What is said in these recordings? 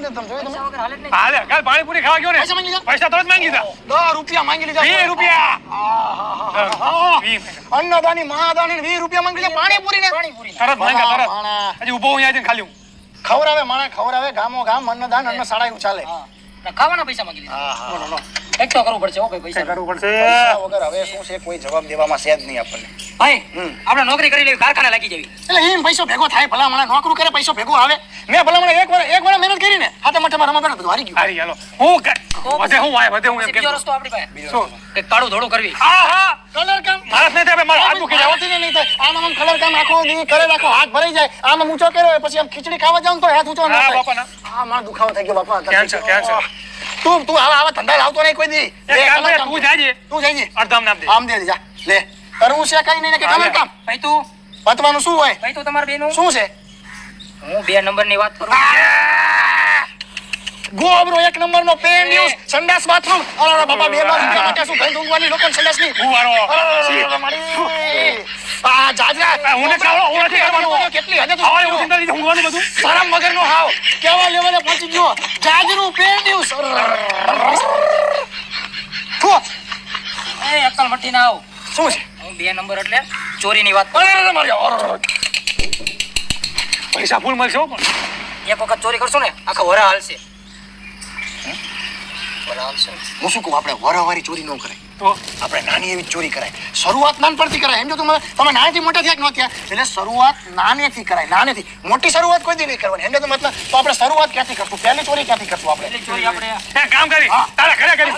નથી તમે જોયું તમે? પૈસા હાલે નહીં. હાલે કાલ પાણીપુરી ખાવા ગયો ને. પૈસા માંગી લીધા પૈસા તરત માંગી દીધા દસ રૂપિયા માંગી લીધા. વીસ રૂપિયા. આહાહાહા. વીસ રૂપિયા. અન્નદાની મહાદાની વીસ રૂપિયા માંગી લીધા. પાણીપુરી ને. તરત માંગ્યા તરત. માણા. હજી ઊભો હું અહીંયા ખાલી હું. ખવડાવે માણા ખવડાવે ગામો ગામ અન્નદાન અન્ન સાડા એવું ચાલે. ખાવાના પૈસા માંગી લીધા. હા, હા, હા. તો કરવું પડશે હો ભાઈ પૈસા. કરવું પડશે. વગર હવે શું છે કોઈ જવાબ દેવામાં છે જ નહીં આપણને. ભાઈ આપણે નોકરી કરી લેવી કારખાને લાગી જવી. એટલે એમ પૈસો ભેગો થાય ભલા મને નોકરું કરે પૈસો ભેગો આવે. મેં ભલા મને એક વાર એક વાર મહેનત કરીને હાથે માથે મારા રમવા બધું હારી ગયું. હારી ચાલો હું વધે હું વાય વધે હું એમ કે રસ્તો આપણી પાસે. શું કે કાળો ધોળું કરવી. હા હા. કલર કામ મારા સાથે હવે મારા હાથ દુખી જાય ઓછી નહીં થાય. આમ આમ કલર કામ આખો દી કરે રાખો હાથ ભરાઈ જાય. આમ ઊંચો કર્યો પછી આમ ખીચડી ખાવા જાવ તો હાથ ઊંચો ના થાય. બાપા ના આ મારો દુખાવો થઈ ગયો બાપા. Cancer, cancer. તું તું આવા આવા ધંધા લાવતો નહીં કોઈ દી. એક કામ કલર તું જાજે. તું જઈજે અડધામ નામ દે. આમ દે જા. લે. કરવું છે કઈ નહીં કે હા, કલર કામ? ભાઈ તું પતવાનું શું હોય? ભાઈ તું તમારા બેનું? શું છે? હું બે નંબરની વાત કરું. ગોબરો એક નંબર નો પેન ન્યૂઝ સંડાસ બાથરૂમ. અરે બાબા બે બાર રૂપિયા માટે શું ગંધ ઊંઘવાની લોકો સંડાસની ઉવારો. આ જાજરા. હું ને કાળો હું નથી કરવાનો કેટલી હદે હવે હું ચિંતા નથી, ઊંઘવાનું બધું. શરમ વગર નો હાવ. કેવા લેવલે પહોંચી ગયો? જાજરું પેન ન્યૂઝ થુ, એ અકલ મટી ના આવ. શું છે? હું બે નંબર એટલે ચોરીની વાત અરે, મારી. પૈસા ફૂલ મળશે પણ. એક વખત ચોરી કરશો ને આખા વરા હાલશે. હું શું કહું આપણે વારંવારી ચોરી ન કરાય. તો આપણે નાની એવી ચોરી કરાય. શરૂઆત નાનપણથી કરાય. એમ જો તમે તમે નાનેથી મોટા થયા કે ન થયા? એટલે શરૂઆત નાનેથી કરાય. નાનેથી. મોટી શરૂઆત કોઈ દી નહીં કરવાની. એમ જો મતલબ તો આપણે શરૂઆત ક્યાંથી કરશું? પહેલી ચોરી ક્યાંથી કરશું આપણે? ચોરી આપણે કામ કરી. તારા ઘરે કરી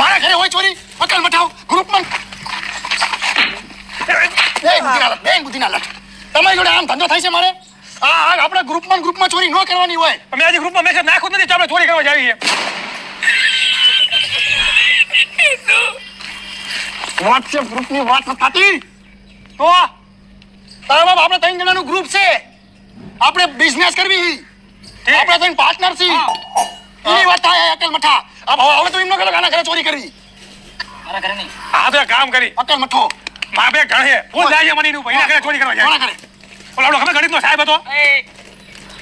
મારા ઘરે હોય ચોરી? અકલ મઠાવ. ગ્રુપમાં બે બુદ્ધિના લટ બે બુદ્ધિના લટ તમારી જોડે આમ ધંધો થાય છે મારે? આ આ આપણે ગ્રુપમાં ગ્રુપમાં ચોરી ન કરવાની હોય. અમે આજે ગ્રુપમાં મેસેજ નાખ્યો જ નથી આપણે ચોરી કરવા જાવી છે વોટ્સએપ ગ્રુપની વાત થતી. તો તારા બાપ આપણે ત્રણ જણાનું ગ્રુપ છે. આપણે બિઝનેસ કરવી. આપણે ત્રણ પાર્ટનર છીએ એની વાત થાય અકલ મઠા. હવે તો એમનો કે આના ઘરે ચોરી કરવી મારા ઘરે નહીં. આ તો કામ કરી. અકલ મઠો. મા બે ઘણ છે. ફૂલ જાય છે મની નું ભાઈ. ઘરે ચોરી કરવા જાય. કોના ઘરે? ઓલો આપણો ખબર ગણિતનો સાહેબ હતો?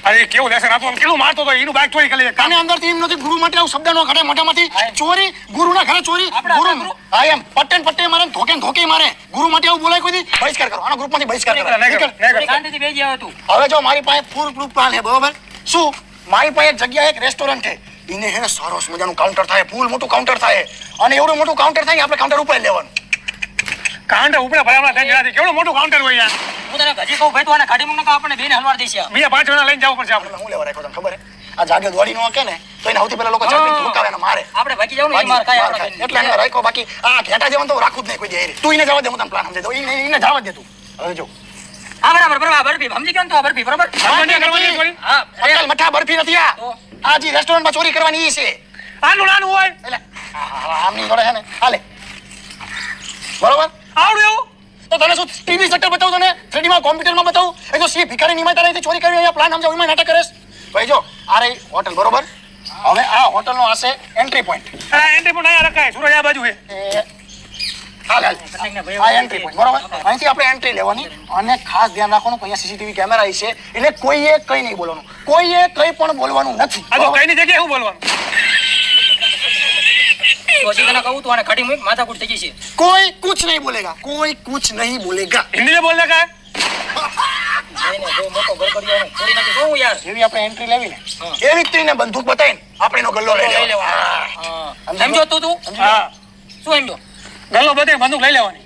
અરે કેવું લેસન આમ કેવું મારતો હતો? એનું બાઈક ચોરી કરી લે કાને અંદરથી એમ નથી ગુરુ માટે આવું શબ્દ નો ઘરે મોઢામાંથી હા. ચોરી ગુરુના ઘરે ચોરી ગુરુ. ગુરુ. હા એમ. પટ્ટે ને પટ્ટે મારે ધોકે ધોકે મારે. ગુરુ માટે આવું બોલાય કોઈ બહિષ્કાર કરો. આના ગ્રુપમાંથી બહિષ્કાર કરો નહીં કરો, નહીં કરો. શાંતિથી બેસી આવ તું. હવે જો મારી પાસે ફૂલ પ્રૂફ પ્લાન છે બરોબર? શું? મારી પાસે એક જગ્યા એક રેસ્ટોરન્ટ છે. એને હે ને સરસ મજાનું કાઉન્ટર થાય. ફૂલ મોટું કાઉન્ટર થાય. અને એવડું મોટું કાઉન્ટર થાય આપણે કાઉન્ટર ઉપર લેવાનું. કાઉન્ટર ઉપડે ભરામણા થઈ જણાથી કેવડું મોટું કાઉન્ટર હોય યાર. હું તને હજી કહું ભાઈ તું આને કાઢી મૂક આપણે બેને હલવાર દઈશ. બીજા પાંચ જણા લઈને જવું પડશે આપણે. હું લેવા રાખ્યો તને ખબર આ જાગે દોડી નો કે ને તો એને સૌથી પહેલા લોકો ઝડપી ધોકાવે ને મારે. આપણે ભાગી જવું ને માર ખાય આપણા. એટલે એને રાખો બાકી આ ઘેટા જેવાનું તો રાખું જ નહીં કોઈ દેરી તું એને જવા દે હું તને પ્લાન સમજાવી દઉં. એને એને જવા દે તું. હવે જો. હા બરાબર બરાબર. બરફી સમજી ગયો ને તું બરફી બરાબર? હા અકલ મઠા બરફી નથી આ? આ જે રેસ્ટોરન્ટમાં ચોરી કરવાની ઈ છે. આનું નાનું હોય. એટલે આમની જોડે છે ને. હાલે. બરોબર? આવડું એવું તો તને શું ટીવી સેક્ટર બતાવું તને? થ્રીડીમાં કોમ્પ્યુટરમાં બતાવું? એ તો સી ભિખારી નિમાય તારે ચોરી કરી અહીંયા પ્લાન સમજાવ એમાં નાટક કરેશ. ભાઈ જો આ રહી હોટલ બરોબર? હવે આ હોટલનો હશે એન્ટ્રી પોઈન્ટ આ એન્ટ્રી પોઈન્ટ અહીંયા રખાય સુરજ આ બાજુ છે હાલ હાલ. આ એન્ટ્રી પોઈન્ટ બરોબર? અહીંથી આપણે એન્ટ્રી લેવાની અને ખાસ ધ્યાન રાખવાનું કે અહીંયા સીસીટીવી કેમેરા છે. એટલે કોઈએ કંઈ નહીં બોલવાનું. કોઈએ કંઈ પણ બોલવાનું નથી. કઈની જગ્યાએ શું બોલવાનું? તો હજી તને કહું તું આને કાઢી મૂક માથાકૂટ થઈ ગઈ છે કોઈ કુછ નહીં બોલેગા કોઈ કુછ નહીં બોલેગા હિન્દી में बोलने का है જઈને જો મોટો ગરબડિયો ને છોડી નાખી શું યાર જેવી આપણે એન્ટ્રી લેવી ને હા. એવી જ તેને બંદૂક બતાવીને આપણે એનો ગલ્લો લઈ લઈ લેવાનો લેવાનો હા. સમજો તું તું હા શું સમજો ગલ્લો બધે બંદૂક લઈ લેવાની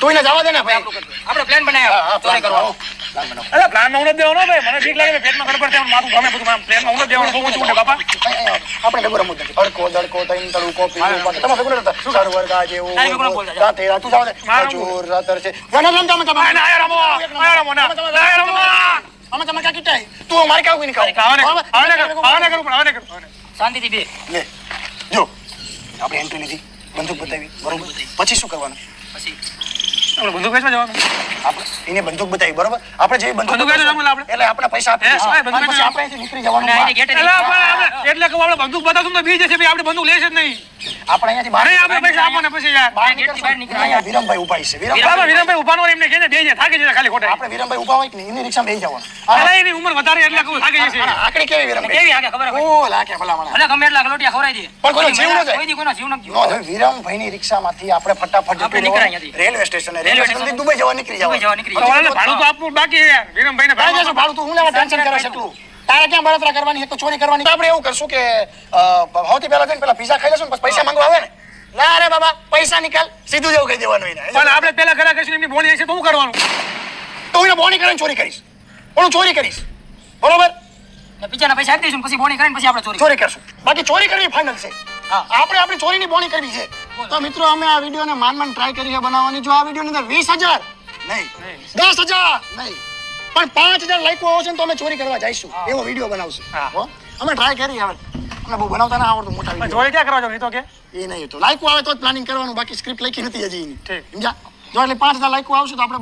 તું એને જવા દે ને ભાઈ આપણું કરજો. આપણે પ્લાન હા, બનાવ્યો હા, ચોરી plan કરવાનો બનાવો. Plan બનાવો. અરે પ્લાનમાં નથી દેવાનો ભાઈ. મને ઠીક લાગે પેટમાં ગડબડ થાય માથું ગમે બધું. પ્લેનમાં હું નથી દેવાનું બહુ ઊંચું ઉઠે બાપા. આપણે ભેગું રમવું નથી. અડકો, દડકો, તૈન, તડુકો, પીલું, તમે ભેગું થતા. સરવર, ગાજેવું, આ ભેગું બોલતા જા. તું જાવ ને. જોર રાતર છે. વન રમ તમે તમે. ના, આ રમો, આ રમો, ના, આ રમો. અમે તમે કા કીટાય. તું અમારે કા કોઈ નહીં ખાવું. આવાને કરું આવાને કરું પણ કરું. શાંતિથી બે. લે. જો. આપણે એન્ટ્રી લીધી. બંદૂક બતાવી. બરોબર? પછી શું કરવાનું? પછી. આપણે બંદૂક વેચવા જવાનું. આપણે એને બંદૂક બતાવી બરોબર? આપણે જે બંદૂક બંદૂક વેચવા જવાનું આપણે? એટલે આપણે પૈસા આપી હે, બંદૂક. આપણે નીકળી જવાનું. એટલે પણ આપણે- એટલે કહું આપણે બંદૂક બતાવશું તો બી જશે ભાઈ આપણે બંદૂક લેશે જ નહીં. આપણે અહીંયાથી બહાર નહીં આપણે પૈસા આપો ને પછી યાર. બહાર આ બહાર નીકળો. અહીંયા વિરમભાઈ ઊભા છે વિરમભાઈ. વિરમભાઈ ઉભાનો એમને કહેજે બેસી જાય થાકી જશે ખાલી ખોટા આપણે વિરમભાઈ ઊભા હોય કે નહીં એની રિક્ષામાં બેસી જવાનું. અરે એની ઉંમર વધારે એટલે કહું થાકી જશે. આકડી કેવી વિરમભાઈ? કેવી આગે ખબર હોય? ઓ લાગે ભલા મને ભલે ગમે એટલા ગલોટિયા ખવડાવી દે. પણ કોઈનો જીવ ન જાય. કોઈ કોઈનો જીવ નથી નો હવે વિરમભાઈની રિક્ષામાંથી આપણે ફટાફટ આપણે નીકળ્યા અહીંયાથી. રેલવે સ્ટેશને રેલવે સ્ટેશન. દુબઈ જવા નીકળી દુબઈ જવા નીકળી તો ભાડું તો આપવું બાકી યાર વિરમભાઈને કાંઈ ભાડું તું હું લેવા ટેન્શન કરે છે તું. તારે ક્યાં બળતરા કરવાની? એક તો ચોરી કરવાની. આપણે એવું કરશું કે ભાવથી સૌથી પહેલા જઈને પેલા પીઝા ખાઈ લેશું ને પછી પૈસા માંગવા આવે ને? ના અરે બાબા પૈસા નિકાલ સીધું જેવું કહી દેવાનું એને. પણ આપણે પેલા ખરા કરીશું એમની બોલી હશે તો શું કરવાનું? તો હું એને બોની કરીને ચોરી કરીશ. પણ હું ચોરી કરીશ. બરોબર? બીજાના પૈસા આપી દઈશું પછી બોણી કરીને પછી આપણે ચોરી ચોરી કરશું. બાકી ચોરી કરવી ફાઇનલ છે. હા. આપણે આપણી ચોરીની બોણી કરવી છે. તો મિત્રો અમે આ વિડીયોને માન માન ટ્રાય કરી છે બનાવવાની. જો આ વિડીયોની અંદર વીસ હજાર? નહીં. દસ હજાર? નહીં. પણ પાંચ હજાર લાઈકો આવશે ને તો અમે ચોરી કરવા જઈશું. એવો વીડિયો બનાવશું. હા. અમે ટ્રાય કરી હવે. અમે બહુ બનાવતા ના આવડતું મોટા જોઈ ક્યાં કરવા જાવ તો કે. એ નહીં તો લાઈકો આવે તો જ પ્લાનિંગ કરવાનું. બાકી સ્ક્રિપ્ટ લખી નથી હજી ઠીક. સમજ્યા? જો એટલે પાંચ હજાર લાઈકો આવશે તો આપણે